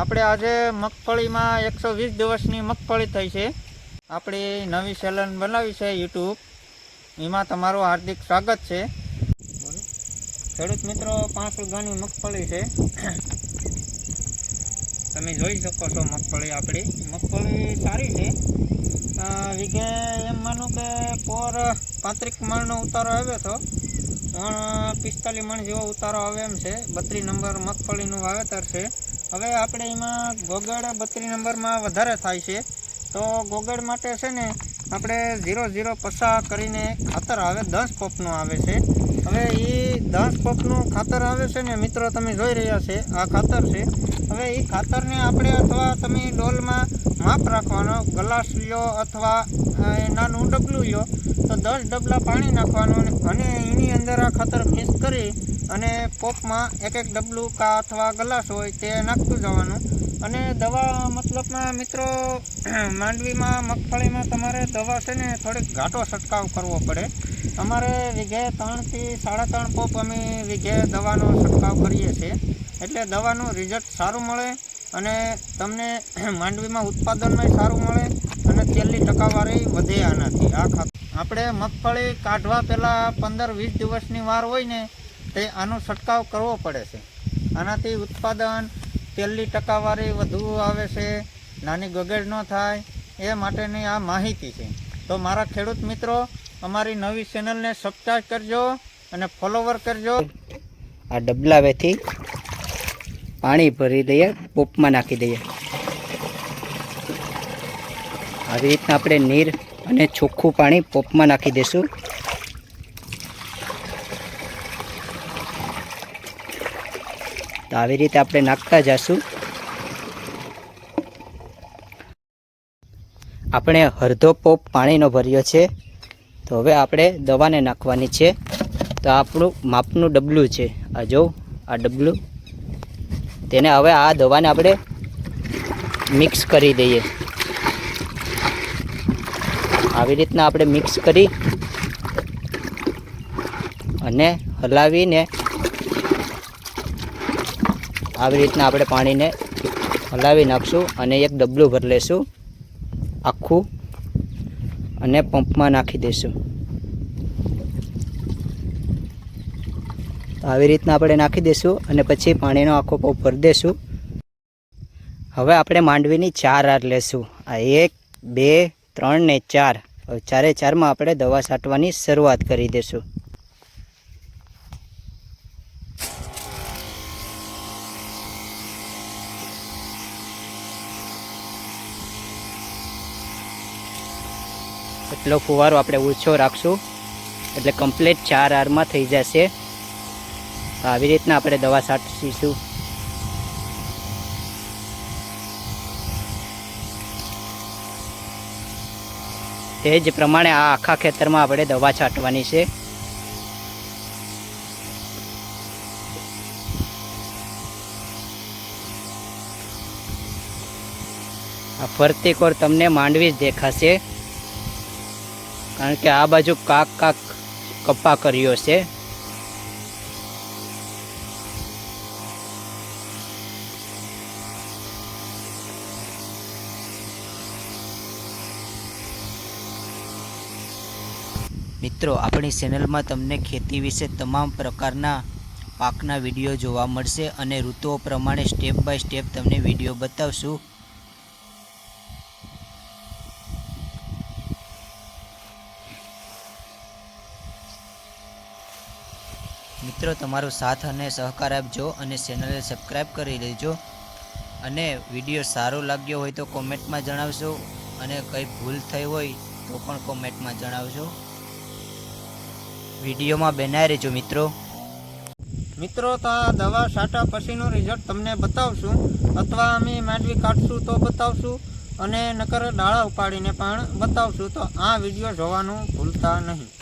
આપણે આજે મગફળીમાં એકસો વીસ દિવસની મગફળી થઈ છે. આપણી નવી સેલન બનાવી છે યુટ્યુબ. એમાં તમારું હાર્દિક સ્વાગત છે. ખેડૂત મિત્રો, પાંચ વીઘાની મગફળી છે. તમે જોઈ શકો છો મગફળી આપણી. મગફળી સારી છે. વીઘે એમ માનું કે પોર પાંત્રીસ મણનો ઉતારો આવ્યો હતો. પિસ્તાલીસ મણ જેવો ઉતારો આવે એમ છે. બત્રીસ નંબર મગફળીનું વાવેતર છે. હવે આપણે એમાં ગોગળ બત્રીસ નંબરમાં વધારે થાય છે. તો ગોગળ માટે છે ને, આપણે ઝીરો ઝીરો પસા કરીને ખાતર આવે, દસ પોપનું આવે છે. હવે એ દસ પોપનું ખાતર આવે છે ને, મિત્રો, તમે જોઈ રહ્યા છે, આ ખાતર છે. હવે એ ખાતરને આપણે અથવા તમે ડોલમાં માપ રાખવાનો, ગ્લાસ લો અથવા નાનું ડબલું લ્યો, તો દસ ડબલા પાણી નાખવાનું અને એની અંદર આ ખાતર મિક્સ કરી અને પોપમાં એક એક ડબલું કા અથવા ગ્લાસ હોય તે નાખતું જવાનું. અને દવા મતલબમાં મિત્રો, માંડવીમાં, મગફળીમાં તમારે દવા છે ને થોડીક ઘાટો છંટકાવ કરવો પડે. અમારે વીઘે ત્રણથી સાડા ત્રણ પોપ અમે વીઘે દવાનો છંટકાવ કરીએ છીએ. એટલે દવાનું રિઝલ્ટ સારું મળે અને તમને માંડવીમાં ઉત્પાદનમાં સારું મળે અને તેલની ટકાવારી વધે આનાથી. આ ખાતર આપણે મગફળી કાઢવા પહેલાં પંદર વીસ દિવસની વાર હોય ને, તે આનો છંટકાવ કરવો પડે છે. આનાથી ઉત્પાદન, તેલની ટકાવારી વધુ આવે છે, નાની ગગડ ન થાય, એ માટેની આ માહિતી છે. તો મારા ખેડૂત મિત્રો, અમારી નવી ચેનલને સબસ્ક્રાઈબ કરજો અને ફોલોવર કરજો. આ ડબલાવેથી પાણી ભરી દઈએ પોપમાં નાખી દઈએ. આવી રીતના આપણે નીર અને ચોખ્ખું પાણી પોપમાં નાખી દઈશું. તો આવી રીતે આપણે નાખતા જઈશું આપણે અડધો પોપ પાણીનો ભર્યો છે. તો હવે આપણે દવાને નાખવાની છે. તો આપણું માપનું ડબલું છે. આ જો, આ ડબલું તેને હવે આ દવાને આપણે મિક્સ કરી દઈએ. આવી રીતના આપણે મિક્સ કરી અને હલાવીને આવી રીતના આપણે પાણીને હલાવી નાખશું અને એક ડબલું ભરી લેશું આખું અને પંપમાં નાખી દઈશું. આવી રીતના આપણે નાખી દઈશું અને પછી પાણીનો આખો પંપ ભરી દઈશું હવે આપણે માંડવીની ચાર આર લેશું. આ એક, બે, ત્રણ ને ચાર. હવે ચારે ચારમાં આપણે દવા છાંટવાની શરૂઆત કરી દઈશું એટલો ફુવારો આપણે ઓછો રાખશું. એટલે કમ્પ્લીટ ચાર આરમાં થઈ જશે. આવી રીતના આપણે દવા છાંટીશું તે જ પ્રમાણે આ આખા ખેતરમાં આપણે દવા છાંટવાની છે. આ ફરતી કોર તમને માંડવી જ દેખાશે. કારણ કે આ બાજુ કાક કાક કપ્પા કર્યો છે. મિત્રો, આપણી ચેનલમાં તમને ખેતી વિશે તમામ પ્રકારના પાકના વીડિયો જોવા મળશે અને ઋતુઓ પ્રમાણે સ્ટેપ બાય સ્ટેપ તમને વીડિયો બતાવશું. મિત્રો, તમારો સાથ અને સહકાર આપજો અને ચેનલને સબસ્ક્રાઈબ કરી લેજો અને વીડિયો સારો લાગ્યો હોય તો કોમેન્ટમાં જણાવશો અને કંઈ ભૂલ થઈ હોય તો પણ કોમેન્ટમાં જણાવજો. વિડીયોમાં બનાવી રહેજો મિત્રો. મિત્રો, તો આ દવા છાંટા પછીનું રિઝલ્ટ તમને બતાવશું. અથવા અમે માંડવી કાઢશું તો બતાવશું. અને નકર ડાળા ઉપાડીને પણ બતાવશું. તો આ વીડિયો જોવાનું ભૂલતા નહીં.